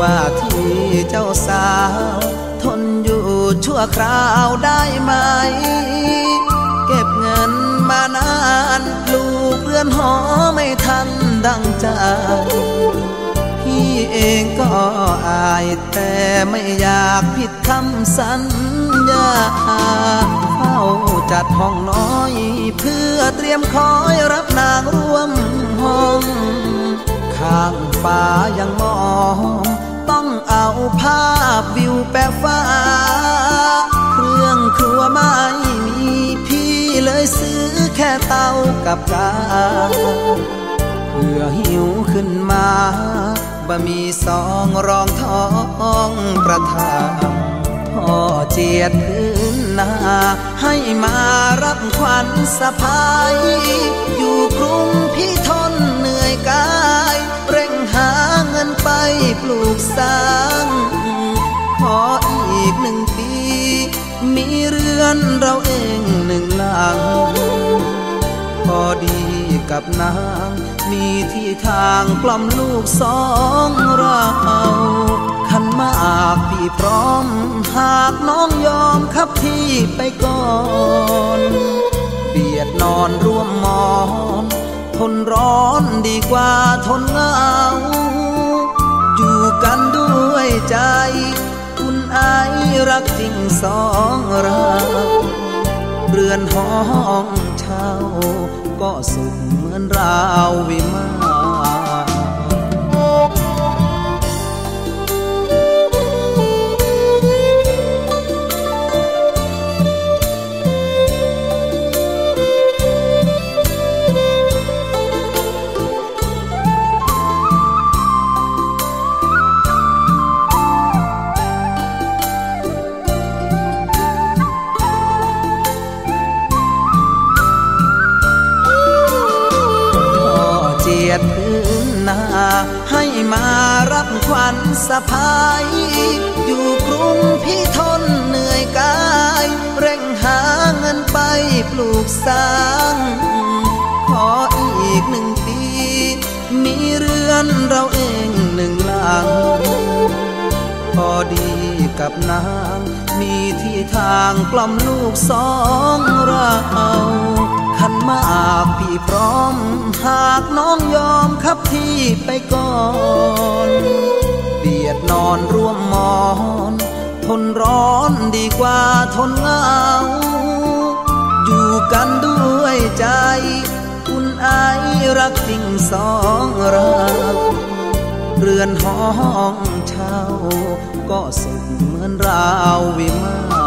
ว่าที่เจ้าสาว ทนอยู่ชั่วคราวได้ไหม เก็บเงินมานานลูกเรือนหอไม่ทันดังใจพี่เองก็อายแต่ไม่อยากผิดคำสัญญาเฝ้าจัดห้องน้อย เพื่อเตรียมคอยรับนางร่วมห้อง ข้างฟ้ายังมอง ต้องเอาภาพวิวแปะฟ้า เครื่องครัวไม่มีพี่เลยซื้อแค่เตากับกาเพื่อหิวขึ้นมาบะมีสองรองท้องประทานพ่อเจียดพื้นนา ให้มารับขวัญสะพาย อยู่กรุงพี่ทนเหนื่อยกาย ไปปลูกสร้าง ขออีกหนึ่งปี มีเรือนเราเองหนึ่งหลัง พอดีกับนาง มีที่ทางกล่อมลูกสองเราขันมากพี่พร้อม หากน้องยอมขับที่ไปก่อนเบียดนอนร่วมมอน ทนร้อนดีกว่าทนเหงา รักจริงสองเราเรือนห้องเช่าก็สุขเหมือนราววิมานะพายอยู่กรุงพี่ทนเหนื่อยกาย เร่งหาเงินไปปลูกสร้าง ขออีกหนึ่งปี มีเรือนเราเองหนึ่งหลัง พอดีกับนาง มีที่ทางกล่อมลูกสองเราขันมากพี่พร้อม หากน้องยอมขับที่ไปก่อน ดนอนร่วมหมอน ทนร้อนดีกว่าทนเหงา อยู่กันด้วยใจคุณไอรักจริงสองเราเรือนห้องเช่า ก็สุขเหมือนราววิมาน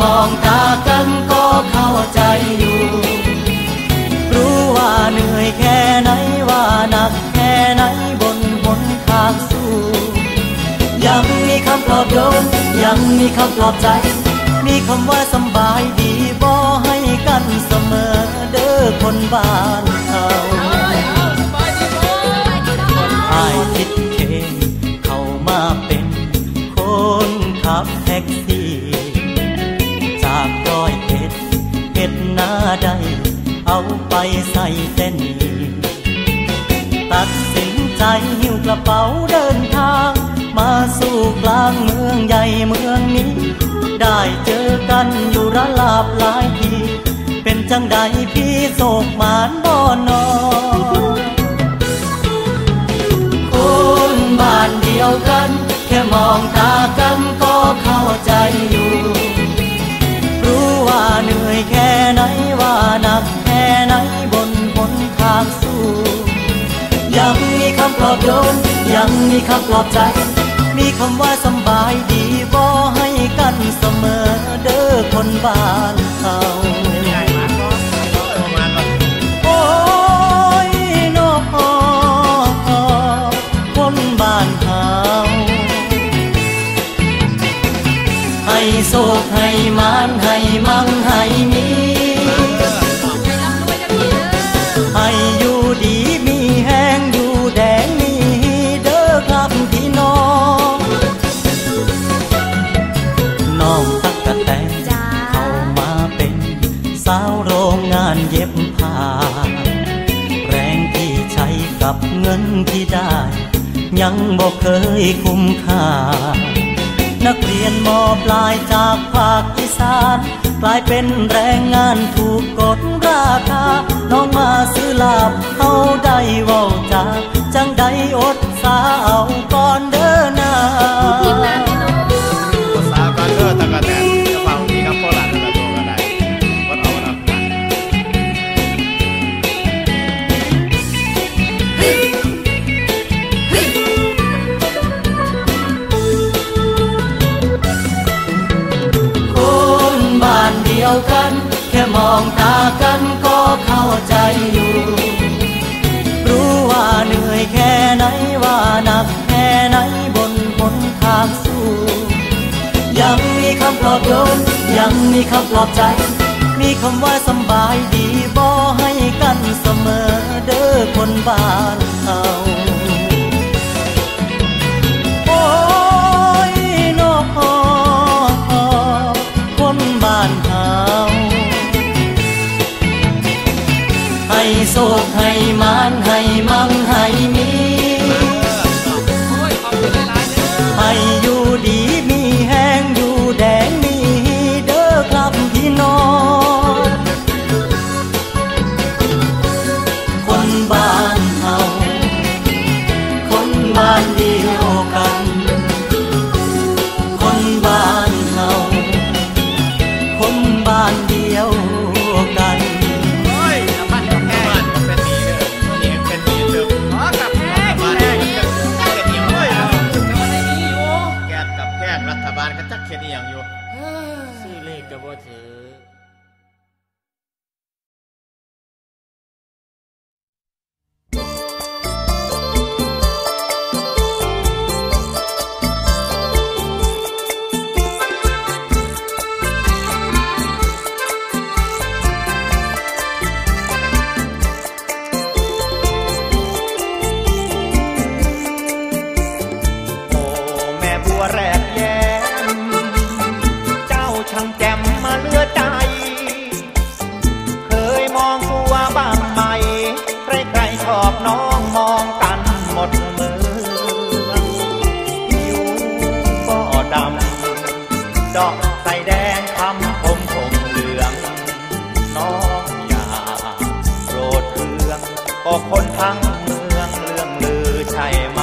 มองตากันก็เข้าใจอยู่ รู้ว่าเหนื่อยแค่ไหนว่าหนักแค่ไหนบนหนทางสู้ ยังมีคำปลอบโยนยังมีคำปลอบใจ มีคำว่าสบายดีบ่ให้กันเสมอเด้อคนบ้านเขาไอายคิดเองเข้ามาเป็นคนขับแท็กซี่ ก็ดหน้าใด เอาไปใส่เส้น ตัดสินใจหิ้วกระเป๋าเดินทาง มาสู่กลางเมืองใหญ่เมืองนี้ ได้เจอกันอยู่ระลาบหลายที เป็นจังใดพี่โศกมานบ่อนอคนบ้านเดียวกัน แค่มองตากันก็ ยนยังมีคำปลอบใจ มีคำว่าสบายดีบ่ให้กันเสมอเด้อคนบ้าน เงินที่ได้ ยังบอกเคยคุ้มค่า นักเรียนมอปลายจากภาคอีสานกลายเป็นแรงงานถูกกดราคา น้องมาซื้อลาบเอาได้ว่าจาจังใดอดสาวก่อนเดินนาภา มองตากันก็เข้าใจอยู่ รู้ว่าเหนื่อยแค่ไหนว่าหนักแค่ไหนบนบนทางสู้ ยังมีคำปลอบโยนยังมีคำปลอบใจ มีคำว่าสบายดีบ่ให้กันเสมอเด้อคนบ้านเขา โศกให้มา อกคนทั้งเมืองเรื่องลือใช่ไหม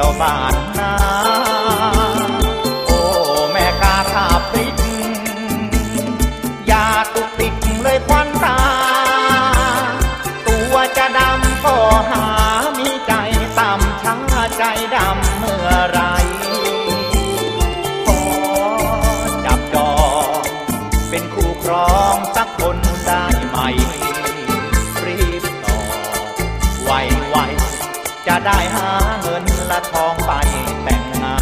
ยวบ้านนาโอ้แม่กาลาพริกยาตุกติกเลยควันตา ตัวจะดำก็หามีใจต่ำช้าใจดำเมื่อไรขอจับจองเป็นคู่ครองสักคนได้ไหมจะได้หาเงิน ตาทองไปแต่งงา